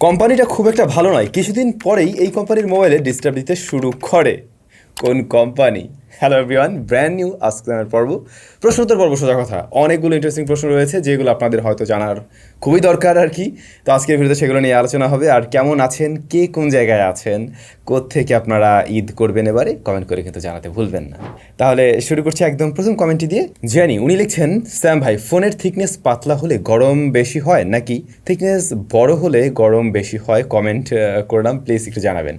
কোম্পানিটা খুব একটা ভালো নয়। কিছুদিন পরেই এই কোম্পানির মোবাইলে ডিস্টার্ব দিতে শুরু করে। কোন company? Hello everyone brand new আজকের পর্ব। প্রশ্নোত্তর পর্ব সোজা কথা। অনেকগুলো ইন্টারেস্টিং প্রশ্ন রয়েছে, যেগুলো আপনাদের হয়তো জানার খুবই দরকার আর কি। তো আজকের ভিডিওতে সেগুলো নিয়ে আলোচনা হবে। আর কেমন আছেন? কে কোন জায়গায় আছেন? থেকে আপনারা ঈদ করবেন এবারে? কমেন্ট করে কিন্তু জানাতে ভুলবেন না। তাহলে শুরু করছি একদম প্রথম কমেন্টটি দিয়ে। জানি উনি লিখছেন, স্যাম ভাই, ফোনের থিকনেস পাতলা হলে গরম বেশি হয় নাকি? থিকনেস বড় হলে গরম বেশি হয়। কমেন্ট করলাম। প্লিজ একটু জানাবেন।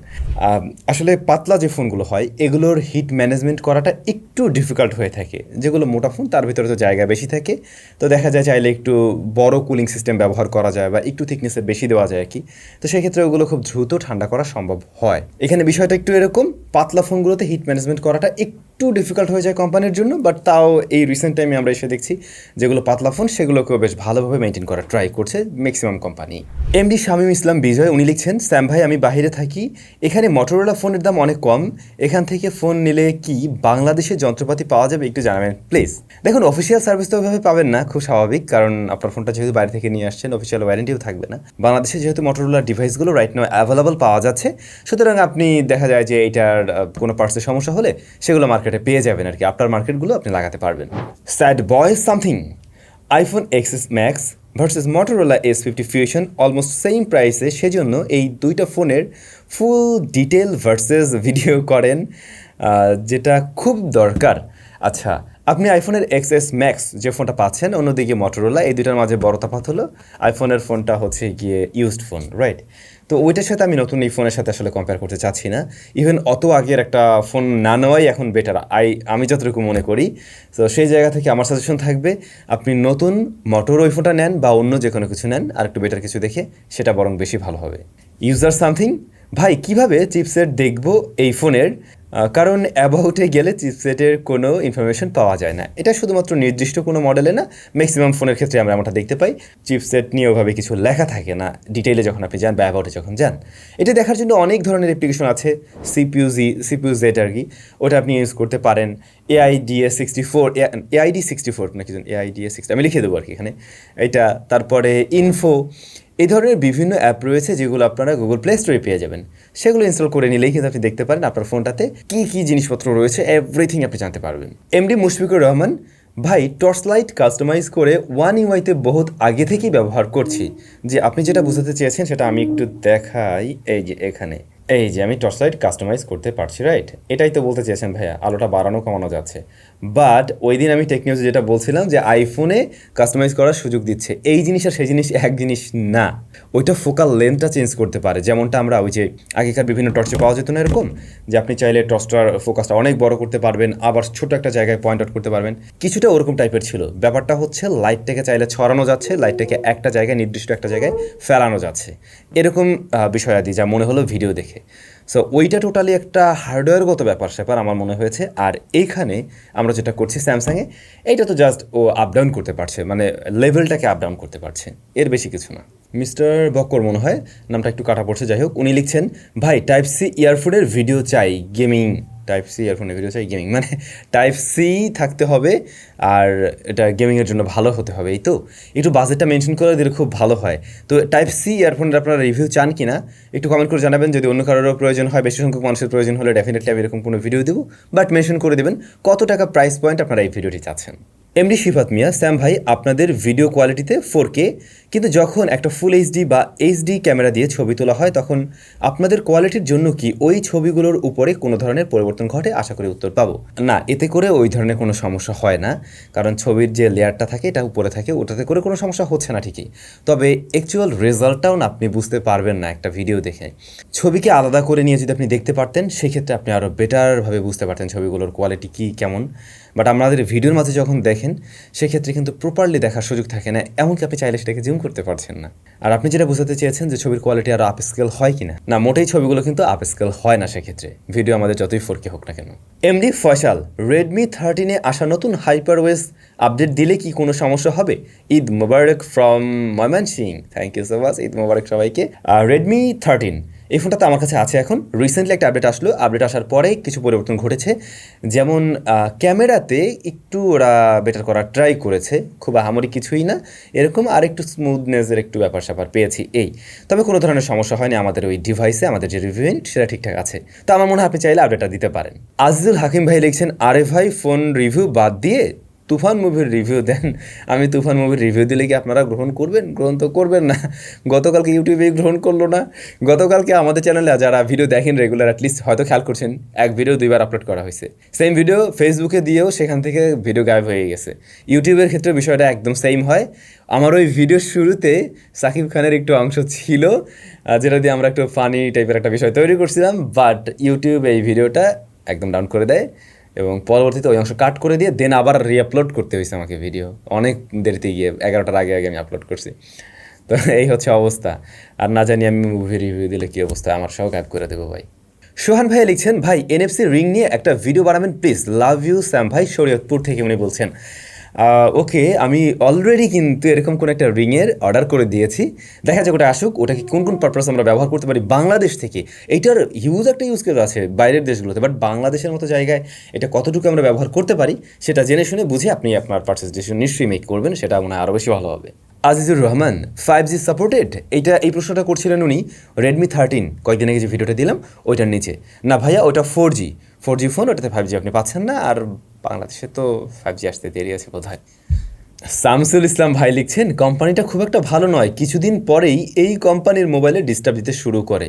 আসলে পাতলা যে ফোনগুলো হয়, এগুলোর হিট ম্যানেজমেন্ট করাটা একটু ডিফিকাল্ট হয়ে থাকে। যেগুলো মোটা ফোন, তার ভিতরে তো জায়গা বেশি থাকে। তো দেখা যায় চাইলে একটু বড় কুলিং সিস্টেম ব্যবহার করা যায় বা একটু থিকনেসে বেশি দেওয়া যায় আর কি। তো সেই ক্ষেত্রে ওগুলো খুব দ্রুত ঠান্ডা করা সম্ভব হয়। এখানে বিষয়টা একটু এরকম, পাতলা ফোনগুলোতে হিট ম্যানেজমেন্ট করাটা একটু ডিফিকাল্ট হয়ে যায় কোম্পানির জন্য বাট তাও এই রিসেন্ট টাইমে আমরা এসে দেখছি যেগুলো পাতলা ফোন সেগুলোকেও বেশ ভালোভাবে মেনটেন করার ট্রাই করছে maximum company MD Shamim Islam Bijoy, উনি লিখছেন, স্যাম ভাই, আমি বাইরে থাকি। এখানে মটোরোলা ফোনের দাম অনেক কম। এখান থেকে ফোন নিলে কি বাংলাদেশে যন্ত্রপাতি পাওয়া যাবে একটু জানাবেন প্লিজ দেখুন অফিসিয়াল সার্ভিস তো ওইভাবে পাবেন না, খুব স্বাভাবিক, কারণ আপনার ফোনটা যেহেতু বাইরে থেকে নিয়ে আসছেন অফিসিয়াল ওয়ারেন্টিও থাকবে না। বাংলাদেশে যেহেতু মটোরোলা ডিভাইসগুলো রাইট নাও অ্যাভেলেবল পাওয়া যাচ্ছে, সুতরাং আপনি দেখা যায় যে এটার কোনো পার্টসের সমস্যা হলে সেগুলো মার্কেটে পেয়ে যাবেন আর কি। আপনার মার্কেটগুলো আপনি লাগাতে পারবেন। Sad boy something iPhone XS Max versus Motorola S fifty fusion almost same প্রাইসে সেজন্য এই দুইটা ফোনের ফুল ডিটেল ভার্সেস ভিডিও করেন যেটা খুব দরকার। আচ্ছা আপনি আইফোনের এক্সএস ম্যাক্স যে ফোনটা পাচ্ছেন, অন্যদিকে মটোরোলা এই দুটার মাঝে বড় তফাত হলো আইফোনের ফোনটা হচ্ছে গিয়ে ইউজড ফোন রাইট তো ওইটার সাথে আমি নতুন এই ফোনের সাথে আসলে কম্পেয়ার করতে চাচ্ছি না। ইভেন অত আগের একটা ফোন না নেওয়াই এখন বেটার আই আমি যতটুকু মনে করি, তো সেই জায়গা থেকে আমার সাজেশন থাকবে, আপনি নতুন মোটর ওই ফোনটা নেন বা অন্য যে কোনো কিছু নেন আর একটু বেটার কিছু দেখে, সেটা বরং বেশি ভালো হবে। ইউজার সামথিং ভাই কীভাবে চিপসেট দেখব এই ফোনের কারণ অ্যাবাউটে গেলে চিপসেটের কোনো ইনফরমেশন পাওয়া যায় না। এটা শুধুমাত্র নির্দিষ্ট কোনো মডেলে না ম্যাক্সিমাম ফোনের ক্ষেত্রে আমরা এমনটা দেখতে পাই চিপসেট নিয়ে ওভাবে কিছু লেখা থাকে না ডিটেইলে যখন আপনি যান বা অ্যাবাউটে যখন যান। এটা দেখার জন্য অনেক ধরনের অ্যাপ্লিকেশন আছে সিপিউজি সিপিউ জেড আর কি, ওটা আপনি ইউজ করতে পারেন। AIDA sixty four AID sixty four নাকি এআইডিএ সিক্সটি আমি লিখে দেবো আর কি এখানে। এটা, তারপরে ইনফো এই ধরনের বিভিন্ন অ্যাপ রয়েছে যেগুলো আপনারা গুগল প্লে স্টোরে পেয়ে যাবেন। সেগুলো ইনস্টল করে নিলেই কিন্তু আপনি দেখতে পারেন আপনার ফোনটাতে কী কী জিনিসপত্র রয়েছে এভরিথিং আপনি জানতে পারবেন। এমডি মুশফিকুর রহমান, ভাই টর্চ লাইট কাস্টমাইজ করে ওয়ান ইউআইতে বহুত আগে থেকেই ব্যবহার করছি। যে আপনি যেটা বোঝাতে চেয়েছেন সেটা আমি একটু দেখাই। এই যে এখানে। এই যে আমি টর্চ লাইট কাস্টমাইজ করতে পারছি রাইট এটাই তো বলতে চেয়েছেন ভাইয়া, আলোটা বাড়ানো কমানো যাচ্ছে। বাট ওই দিন আমি টেকনিউজে যেটা বলছিলাম যে আইফোনে কাস্টমাইজ করার সুযোগ দিচ্ছে। এই জিনিস আর সেই জিনিস এক জিনিস না। ওইটা ফোকাল লেন্থটা চেঞ্জ করতে পারে। যেমনটা আমরা ওই যে আগেকার বিভিন্ন টর্চে পাওয়া যেত না এরকম যে আপনি চাইলে টর্চটার ফোকাসটা অনেক বড় করতে পারবেন আবার ছোট একটা জায়গায় পয়েন্ট আউট করতে পারবেন। কিছুটা ওরকম টাইপের ছিল। ব্যাপারটা হচ্ছে লাইটটাকে চাইলে ছড়ানো যাচ্ছে লাইটটাকে একটা জায়গায় নির্দিষ্ট একটা জায়গায় ফেলানো যাচ্ছে। এরকম আহ, বিষয়াদি যা মনে হলো ভিডিও দেখে। সো ওইটা টোটালি একটা হার্ডওয়্যারগত ব্যাপার স্যাপার আমার মনে হয়েছে। আর এইখানে আমরা যেটা করছি স্যামসাংয়ে, এইটা তো জাস্ট ও আপডাউন করতে পারছে মানে লেভেলটাকে আপডাউন করতে পারছে। এর বেশি কিছু না। মিস্টার বক্কর মনে হয়, নামটা একটু কাটা পড়ছে, যাই হোক, উনি লিখছেন, ভাই টাইপ সি ইয়ারফোনের ভিডিও চাই গেমিং টাইপ সি ইয়ারফোনের ভিডিও চাই গেমিং মানে টাইপ সি থাকতে হবে আর এটা গেমিংয়ের জন্য ভালো হতে হবে, এই তো? একটু বাজেটটা মেনশন করে দিলে খুব ভালো হয়। তো টাইপ সি ইয়ারফোনের আপনারা রিভিউ চান কি না একটু কমেন্ট করে জানাবেন। যদি অন্য কারোরও প্রয়োজন হয়, বেশি সংখ্যক মানুষের প্রয়োজন হলে ডেফিনেটলি আমি এরকম কোনো ভিডিও দেবো। বাট মেনশন করে দেবেন, কত টাকা প্রাইস পয়েন্ট আপনারা এই ভিডিওটি চাচ্ছেন? এমডি শিফাত মিয়া স্যাম ভাই, আপনাদের ভিডিও কোয়ালিটিতে ফোর কে কিন্তু যখন একটা ফুল এইচডি বা এইচডি ক্যামেরা দিয়ে ছবি তোলা হয়, তখন আপনাদের কোয়ালিটির জন্য কি ওই ছবিগুলোর উপরে কোনো ধরনের পরিবর্তন ঘটে? আশা করি উত্তর পাবো। না, এতে করে ওই ধরনের কোনো সমস্যা হয় না, কারণ ছবির যে লেয়ারটা থাকে, এটা উপরে থাকে, ওটাতে করে কোনো সমস্যা হচ্ছে না ঠিকই। তবে অ্যাকচুয়াল রেজাল্টটাও না আপনি বুঝতে পারবেন না একটা ভিডিও দেখে। ছবিকে আলাদা করে নিয়ে যদি আপনি দেখতে পারতেন, সেক্ষেত্রে আপনি আরও বেটারভাবে বুঝতে পারতেন ছবিগুলোর কোয়ালিটি কী, কেমন। বাট আমাদের ভিডিওর মাঝে যখন দেখেন, সেক্ষেত্রে কিন্তু প্রপারলি দেখার সুযোগ থাকে না, এমনকি আপনি চাইলে সেটাকে জুম করতে পারছেন না। আর আপনি যেটা বোঝাতে চেয়েছেন যে ছবির কোয়ালিটি আরও আপ স্কেল হয় কিনা। না, মোটেই ছবিগুলো কিন্তু আপ স্কেল হয় না সেক্ষেত্রে। ভিডিও আমাদের যতই ফোরকে হোক না কেন। এমডি ফয়সাল রেডমি থার্টিনে আসা নতুন হাইপারওয়েস আপডেট দিলে কি কোনো সমস্যা হবে? Eid Mubarak from Mymensingh thank you so much Eid Mubarak সবাইকে। আর রেডমি থার্টিন এই ফোনটা তো আমার কাছে আছে এখন। রিসেন্টলি একটা আপডেট আসলো। আপডেট আসার পরে কিছু পরিবর্তন ঘটেছে। যেমন ক্যামেরাতে একটু ওরা বেটার করার ট্রাই করেছে। খুব আহামরি কিছুই না। এরকম আর একটু স্মুথনেসের একটু ব্যাপার স্যাপার পেয়েছি এই। তবে কোনো ধরনের সমস্যা হয়নি আমাদের ওই ডিভাইসে আমাদের যে রিভিউ ইউনিট সেটা ঠিকঠাক আছে। তো আমার মনে হয় আপনি চাইলে আপডেটটা দিতে পারেন। আজিজুল হাকিম ভাই লিখছেন, আরে ভাই ফোন রিভিউ বাদ দিয়ে তুফান মুভির রিভিউ দেন। আমি তুফান মুভির রিভিউ দিলে কি আপনারা গ্রহণ করবেন? গ্রহণ তো করবেন না। গতকালকে ইউটিউবে গ্রহণ করল না। গতকালকে আমাদের চ্যানেলে যারা ভিডিও দেখেন রেগুলার অ্যাটলিস্ট হয়তো খেয়াল করছেন, এক ভিডিও দুইবার আপলোড করা হয়েছে। সেম ভিডিও ফেসবুকে দিয়েও সেখান থেকে ভিডিও গায়েব হয়ে গেছে। ইউটিউবের ক্ষেত্রে বিষয়টা একদম সেম হয়। আমার ওই ভিডিওর শুরুতে সাকিব খানের একটু অংশ ছিল যেটা দিয়ে আমরা একটু ফানি টাইপের একটা বিষয় তৈরি করছিলাম বাট ইউটিউব এই ভিডিওটা একদম ডাউন করে দেয়। এবং পরবর্তীতে ওই অংশ কাট করে দিয়ে দেন আবার রিআপলোড করতে হয়েছে আমাকে ভিডিও অনেক দেরিতে গিয়ে, এগারোটার আগে আগে আমি আপলোড করছি। তো এই হচ্ছে অবস্থা। আর না জানি আমি মুভি রিভিউ দিলে কী অবস্থা, আমার সহ গায়েব করে দেবো ভাই। সোহান ভাই লিখছেন, ভাই এনএফসি রিং নিয়ে একটা ভিডিও বানাবেন প্লিজ লাভ ইউ স্যাম ভাই, শরীয়তপুর থেকে উনি বলছেন ওকে, আমি অলরেডি কিন্তু এরকম কোনো একটা রিংয়ের অর্ডার করে দিয়েছি। দেখা যাক ওটা আসুক ওটাকে কোন কোন পারপাস আমরা ব্যবহার করতে পারি বাংলাদেশ থেকে। এইটার হিউজ একটা ইউজ কেস আছে বাইরের দেশগুলোতে বাট বাংলাদেশের মতো জায়গায় এটা কতটুকু আমরা ব্যবহার করতে পারি, সেটা জেনে শুনে বুঝে আপনি আপনার পার্চেস ডিসিশন নিশ্চয়ই মেক করবেন, সেটা মনে হয় আরও বেশি ভালো হবে। Azizur Rahman five G supported এইটা এই প্রশ্নটা করছিলেন উনি রেডমি থার্টিন কয়েকদিন আগে যে ভিডিওটা দিলাম, ওইটার নিচে। না ভাইয়া, ওটা four G four G phone ওটাতে ফাইভ জি আপনি পাচ্ছেন না, আর বাংলাদেশে তো ফাইভ জি আসতে দেরি আছে বোধ হয় শামসুল ইসলাম ভাই লিখছেন, কোম্পানিটা খুব একটা ভালো নয়। কিছুদিন পরেই এই কোম্পানির মোবাইলে ডিস্টার্ব দিতে শুরু করে।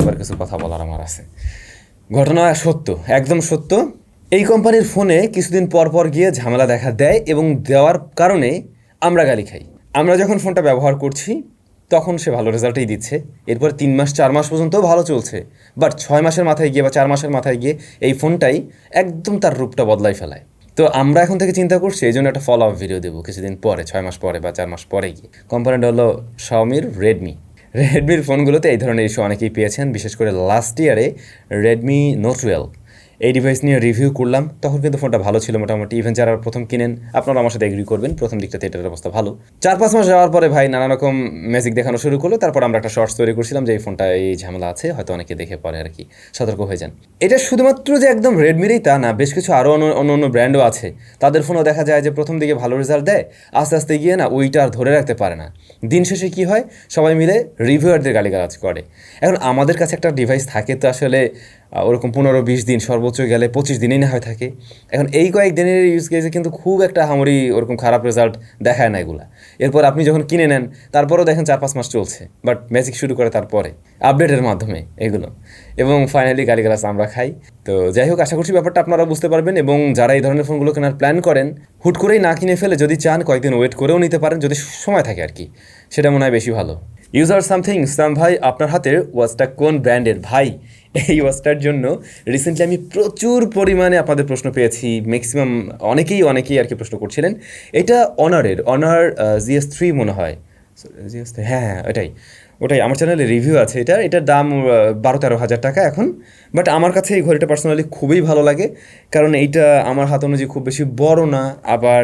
এবার কিছু কথা বলার আমার আছে। ঘটনা সত্য, একদম সত্য। এই কোম্পানির ফোনে কিছুদিন পর পর গিয়ে ঝামেলা দেখা দেয় এবং দেওয়ার কারণে আমরা গালি খাই। আমরা যখন ফোনটা ব্যবহার করছি তখন সে ভালো রেজাল্টই দিচ্ছে। এরপর তিন মাস, চার মাস পর্যন্ত ভালো চলছে। বাট ছয় মাসের মাথায় গিয়ে বা চার মাসের মাথায় গিয়ে এই ফোনটাই একদম তার রূপটা বদলাই ফেলায়। তো আমরা এখন থেকে চিন্তা করছি, এই জন্য একটা ফলো আপ ভিডিও দেবো কিছুদিন পরে, ছয় মাস পরে বা চার মাস পরে গিয়ে। কোম্পানিটা হলো শাওমির রেডমি রেডমির ফোনগুলোতে এই ধরনের ইস্যু অনেকেই পেয়েছেন, বিশেষ করে লাস্ট ইয়ারে রেডমি নোট টুয়েলভ এই ডিভাইস নিয়ে রিভিউ করলাম, তখন কিন্তু ফোনটা ভালো ছিল মোটামুটি। ইভেন যারা প্রথম কিনেন আপনারা আমার সাথে এগ্রি করবেন, প্রথম দিকটাতে এটার অবস্থা ভালো। চার পাঁচ মাস যাওয়ার পরে ভাই নানা রকম ম্যাজিক দেখানো শুরু করল, তারপর আমরা একটা শর্টস তৈরি করছিলাম যে এই ফোনটা এই ঝামেলা আছে, হয়তো অনেকে দেখে পরে আর কি, সতর্ক হয়ে যান। এটা শুধুমাত্র যে একদম রেডমিরই তা না, বেশ কিছু আরও অন্য অন্য ব্র্যান্ডও আছে। তাদের ফোনও দেখা যায় যে প্রথম দিকে ভালো রেজাল্ট দেয়, আস্তে আস্তে গিয়ে না ওইটা আর ধরে রাখতে পারে না। দিন শেষে কী হয়, সবাই মিলে রিভিউয়ারদের গালিগালাজ করে। এখন আমাদের কাছে একটা ডিভাইস থাকে তো আসলে ওরকম পনেরো বিশ দিন সর্বোচ্চ গেলে পঁচিশ দিনই না হয় থাকে। এখন এই কয়েক দিনের ইউজ কেসে কিন্তু খুব একটা হামরি ওরকম খারাপ রেজাল্ট দেখায় না এগুলা। এরপর আপনি যখন কিনে নেন, তারপরেও দেখেন চার পাঁচ মাস চলছে বাট ম্যাজিক শুরু করে তারপরে আপডেটের মাধ্যমে এগুলো। এবং ফাইনালি গালিগালাজ আমরা খাই। তো যাই হোক, আশা করছি ব্যাপারটা আপনারা বুঝতে পারবেন এবং যারা এই ধরনের ফোনগুলো কেনার প্ল্যান করেন, হুট করেই না কিনে ফেলে যদি চান কয়েকদিন ওয়েট করেও নিতে পারেন, যদি সময় থাকে আর কি, সেটা মনে হয় বেশি ভালো। ইউজার সামথিং ইসলাম ভাই, আপনার হাতের ওয়াচটা কোন ব্র্যান্ডের? ভাই, এই ওয়াচটার জন্য রিসেন্টলি আমি প্রচুর পরিমাণে আপনাদের প্রশ্ন পেয়েছি। ম্যাক্সিমাম অনেকেই অনেকেই আর কি প্রশ্ন করছিলেন। এটা অনারের অনার জিএস থ্রি মনে হয়। জিএস হ্যাঁ হ্যাঁ ওটাই ওটাই, আমার চ্যানেলে রিভিউ আছে এটা। এটার দাম বারো তেরো হাজার টাকা এখন। বাট আমার কাছে এই ঘড়িটা পার্সোনালি খুবই ভালো লাগে। কারণ এইটা আমার হাত অনুযায়ী খুব বেশি বড় না। আবার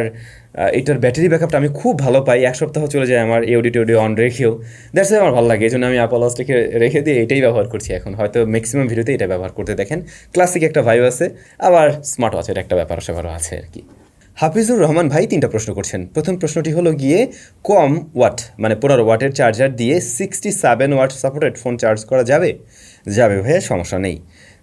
এটার ব্যাটারি ব্যাকআপটা আমি খুব ভালো পাই। এক সপ্তাহ চলে যায় আমার এওডি টেওডি অন রেখেও। দ্যাটস আমার ভালো লাগে। এই জন্য আমি অ্যাপল ওয়াচটাকে রেখে দিয়ে এটাই ব্যবহার করছি এখন। হয়তো ম্যাক্সিমাম ভিডিওতে এটা ব্যবহার করতে দেখেন। ক্লাসিক একটা ভাইব আছে। আবার স্মার্ট ওয়াচের একটা ব্যাপার স্যাপারও আছে আর কি। হাফিজুর রহমান ভাই তিনটা প্রশ্ন করছেন। প্রথম প্রশ্নটি হলো গিয়ে, কম ওয়াট মানে পনেরো ওয়াটের চার্জার দিয়ে sixty seven watt supported phone charge করা যাবে? যাবে ভাইয়া, সমস্যা নেই।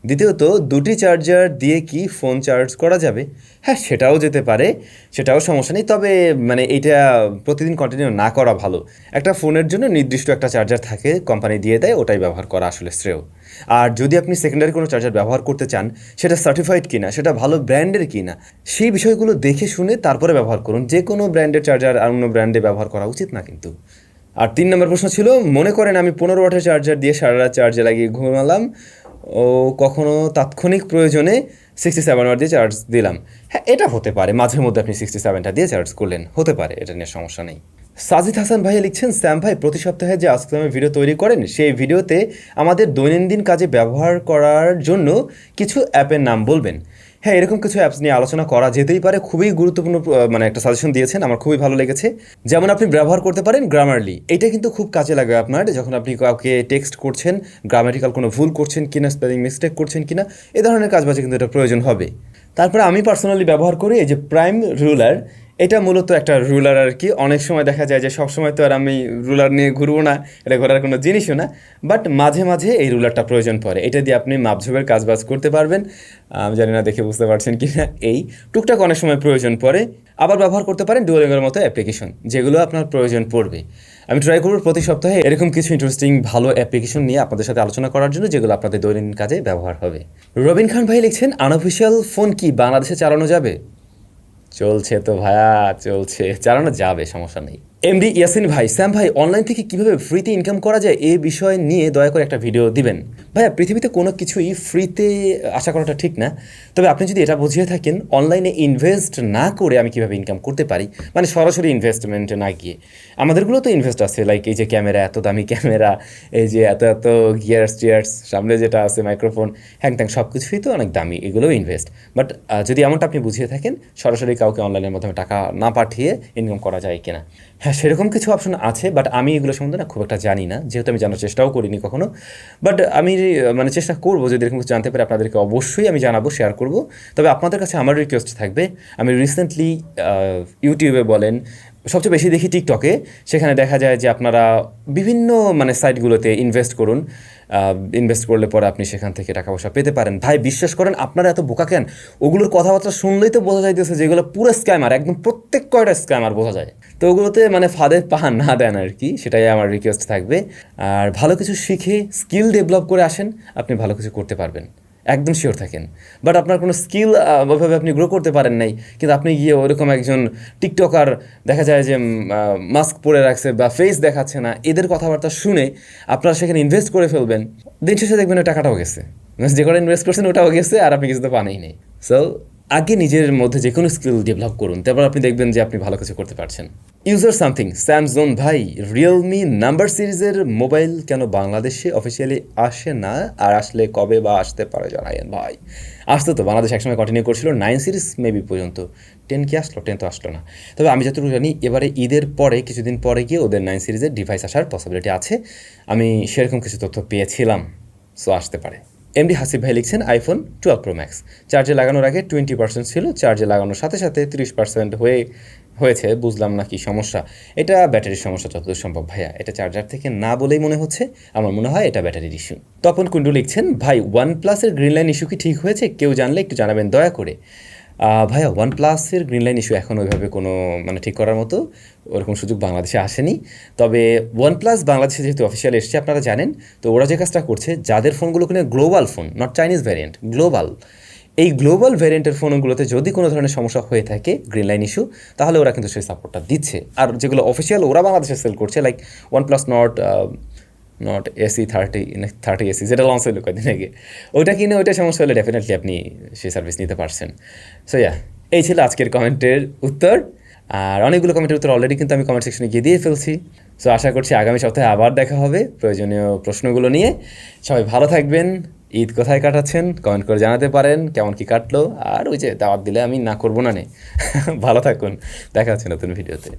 দ্বিতীয়ত, দুটি চার্জার দিয়ে কি ফোন চার্জ করা যাবে? হ্যাঁ সেটাও যেতে পারে, সেটাও সমস্যা নেই, তবে মানে এটা প্রতিদিন কন্টিনিউ না করা ভালো। একটা ফোনের জন্য নির্দিষ্ট একটা চার্জার থাকে কোম্পানি দিয়ে দেয়, ওটাই ব্যবহার করা আসলে শ্রেয়। আর যদি আপনি সেকেন্ডারি কোনো চার্জার ব্যবহার করতে চান, সেটা সার্টিফাইড কিনা, সেটা ভালো ব্র্যান্ডের কিনা, সেই বিষয়গুলো দেখে শুনে তারপরে ব্যবহার করুন। যে কোনো ব্র্যান্ডের চার্জার আর অন্য ব্র্যান্ডে ব্যবহার করা উচিত না কিন্তু। আর তিন নম্বর প্রশ্ন ছিল, মনে করেন আমি পনেরো ওয়াটের চার্জার দিয়ে সারা রাত চার্জে লাগিয়ে ঘুমালাম, ও কখনো তাৎক্ষণিক প্রয়োজনে সিক্সটি সেভেন ওয়াট দিয়ে চার্জ দিলাম। হ্যাঁ এটা হতে পারে মাঝে মধ্যে আপনি সিক্সটি সেভেনটা দিয়ে চার্জ করলেন, হতে পারে, এটা নিয়ে সমস্যা নেই। সাজিদ হাসান ভাইয়া লিখছেন স্যাম ভাই, প্রতি সপ্তাহে যে আজকালামের ভিডিও তৈরি করেন, সেই ভিডিওতে আমাদের দৈনন্দিন কাজে ব্যবহার করার জন্য কিছু অ্যাপের নাম বলবেন। হ্যাঁ এরকম কিছু অ্যাপস নিয়ে আলোচনা করা যেতেই পারে। খুবই গুরুত্বপূর্ণ মানে একটা সাজেশন দিয়েছেন, আমার খুবই ভালো লেগেছে। যেমন আপনি ব্যবহার করতে পারেন গ্রামারলি এটা কিন্তু খুব কাজে লাগবে আপনার, যখন আপনি কাউকে টেক্সট করছেন গ্রামাটিক্যাল কোনো ভুল করছেন কিনা স্পেলিং মিস্টেক করছেন কিনা, এ ধরনের কাজবাজে কিন্তু এটা প্রয়োজন হবে। তারপরে আমি পার্সোনালি ব্যবহার করি, এই যে প্রাইম রুলার এটা মূলত একটা রুলার আর কি অনেক সময় দেখা যায় যে সব সময় তো আর আমি রুলার নিয়ে ঘুরবো না, এটা ঘোরার কোনো জিনিসও না। বাট মাঝে মাঝে এই রুলারটা প্রয়োজন পড়ে। এটা দিয়ে আপনি মাপঝোপের কাজবাজ করতে পারবেন। আমি জানি না দেখে বুঝতে পারছেন কি না এই। টুকটাক অনেক সময় প্রয়োজন পড়ে। আবার ব্যবহার করতে পারেন ডুয়েলিংয়ের মতো অ্যাপ্লিকেশন যেগুলো আপনার প্রয়োজন পড়বে। আমি ট্রাই করব প্রতি সপ্তাহে এরকম কিছু ইন্টারেস্টিং ভালো অ্যাপ্লিকেশন নিয়ে আপনাদের সাথে আলোচনা করার জন্য, যেগুলো আপনাদের দৈনন্দিন কাজে ব্যবহার হবে। রবিন খান ভাই লিখছেন আনঅফিসিয়াল ফোন কি বাংলাদেশে চালানো যাবে? চলছে তো ভায়া চলছে। চালানো যাবে সমস্যা নেই। এমডি ইয়াসিন ভাই স্যাম ভাই অনলাইন থেকে কীভাবে ফ্রিতে ইনকাম করা যায় এই বিষয় নিয়ে দয়া করে একটা ভিডিও দিবেন। ভাইয়া, পৃথিবীতে কোনো কিছুই ফ্রিতে আশা করাটা ঠিক না। তবে আপনি যদি এটা বুঝিয়ে থাকেন অনলাইনে ইনভেস্ট না করে আমি কীভাবে ইনকাম করতে পারি? মানে সরাসরি ইনভেস্টমেন্টে না গিয়ে। আমাদেরগুলো তো ইনভেস্ট আছে লাইক এই যে ক্যামেরা এত দামি ক্যামেরা এই যে এত এত গিয়ার্স টিয়ার্স সামনে যেটা আছে মাইক্রোফোন হ্যাং ট্যাং সব কিছুই তো অনেক দামি, এগুলোও ইনভেস্ট বাট যদি এমনটা আপনি বুঝিয়ে থাকেন, সরাসরি কাউকে অনলাইনের মাধ্যমে টাকা না পাঠিয়ে ইনকাম করা যায় কিনা। হ্যাঁ সেরকম কিছু অপশন আছে বাট আমি এগুলো সম্বন্ধে না খুব একটা জানি না। যেহেতু আমি জানার চেষ্টাও করিনি কখনো। বাট আমি মানে চেষ্টা করব, যদি এরকম কিছু জানতে পারি, আপনাদেরকে অবশ্যই আমি জানাব শেয়ার করব। তবে আপনাদের কাছে আমার রিকোয়েস্ট থাকবে, আমি রিসেন্টলি ইউটিউবে বলেন সবচেয়ে বেশি দেখি টিকটকে সেখানে দেখা যায় যে আপনারা বিভিন্ন মানে সাইটগুলোতে ইনভেস্ট করুন। ইনভেস্ট করলে পরে আপনি সেখান থেকে টাকা পয়সা পেতে পারেন। ভাই, বিশ্বাস করেন, আপনারা এত বোকা কেন? ওগুলোর কথাবার্তা শুনলেই তো বোঝা যাইতেছে যে এগুলো পুরো স্ক্যামার একদম প্রত্যেক কয়টা স্ক্যামার বোঝা যায়। তো ওগুলোতে মানে ফাঁদে পা না দেন আর কি, সেটাই আমার রিকোয়েস্ট থাকবে। আর ভালো কিছু শিখে স্কিল ডেভেলপ করে আসেন, আপনি ভালো কিছু করতে পারবেন। একদম শিওর থাকেন। বাট আপনার কোনো স্কিল ওইভাবে আপনি গ্রো করতে পারেন নাই, কিন্তু আপনি গিয়ে ওরকম একজন টিকটকার দেখা যায় যে মাস্ক পরে রাখছে বা ফেস দেখাচ্ছে না, এদের কথাবার্তা শুনে আপনারা সেখানে ইনভেস্ট করে ফেলবেন, দিন শেষে দেখবেন ওই টাকাটাও গেছে। যে করে ইনভেস্ট করছেন ওটাও গেছে, আর আপনি কিছু তো পানেই নেই। সো আগে নিজের মধ্যে যে কোনো স্কিল ডেভেলপ করুন। তারপর আপনি দেখবেন যে আপনি ভালো কিছু করতে পারছেন। ইউজার সামথিং স্যামসং ভাই রিয়েলমি নাম্বার সিরিজের মোবাইল কেন বাংলাদেশে অফিসিয়ালি আসে না? আর আসলে কবে বা আসতে পারে জানাইন ভাই। আসতো তো, বাংলাদেশ একসময় কন্টিনিউ করছিল নাইন সিরিজ মেবি পর্যন্ত। টেন কি আসলো? টেন তো আসলো না। তবে আমি যতটুকু জানি, এবারে ঈদের পরে, কিছুদিন পরে গিয়ে ওদের নাইন সিরিজের ডিভাইস আসার পসিবিলিটি আছে। আমি সেরকম কিছু তথ্য পেয়েছিলাম সো আসতে পারে। এমডি হাসিব ভাই লিখছেন আইফোন টুয়েলভ প্রো ম্যাক্স চার্জে লাগানোর আগে টোয়েন্টি পার্সেন্ট ছিল চার্জে লাগানোর সাথে সাথে তিরিশ পার্সেন্ট হয়ে, হয়েছে, বুঝলাম না কি সমস্যা। এটা ব্যাটারির সমস্যা যতদূর সম্ভব ভাইয়া, এটা চার্জার থেকে না বলেই মনে হচ্ছে, আমার মনে হয় এটা ব্যাটারির ইস্যু তপন কুণ্ডু লিখছেন, ভাই ওয়ান প্লাসের গ্রিন লাইন ইস্যু কি ঠিক হয়েছে? কেউ জানলে একটু জানাবেন, দয়া করে। ভাইয়া ওয়ান প্লাসের গ্রিন লাইন ইস্যু এখন ওইভাবে কোনো মানে ঠিক করার মতো ওরকম সুযোগ বাংলাদেশে আসেনি। তবে ওয়ান প্লাস বাংলাদেশে যেহেতু অফিসিয়াল এসছে, আপনারা জানেন, তো ওরা যে কাজটা করছে, যাদের ফোনগুলো কিনে global phone not Chinese variant global এই গ্লোবাল ভ্যারিয়েন্টের ফোনগুলোতে যদি কোনো ধরনের সমস্যা হয়ে থাকে গ্রিন লাইন ইস্যু তাহলে ওরা কিন্তু সেই সাপোর্টটা দিচ্ছে। আর যেগুলো অফিসিয়াল ওরা বাংলাদেশে সেল করছে like one plus Nord Nord CE thirty thirty CE যেটা লঞ্চ হলো কয়েকদিন আগে। ওইটা কিনে ওইটা সমস্যা হলে ডেফিনেটলি আপনি সেই সার্ভিস নিতে পারছেন। সো ইয়া এই ছিল আজকের কমেন্টের উত্তর। আর অনেকগুলো কমেন্টের উত্তর অলরেডি কিন্তু আমি কমেন্ট সেকশনে গিয়ে দিয়ে ফেলছি। সো আশা করছি আগামী সপ্তাহে আবার দেখা হবে প্রয়োজনীয় প্রশ্নগুলো নিয়ে। সবাই ভালো থাকবেন, ঈদ কোথায় কাটাচ্ছেন কমেন্ট করে জানাতে পারেন, কেমন কি কাটলো, আর ওই যে দাওয়াত দিলে আমি না করব না নে। ভালো থাকুন, দেখা হচ্ছে নতুন ভিডিওতে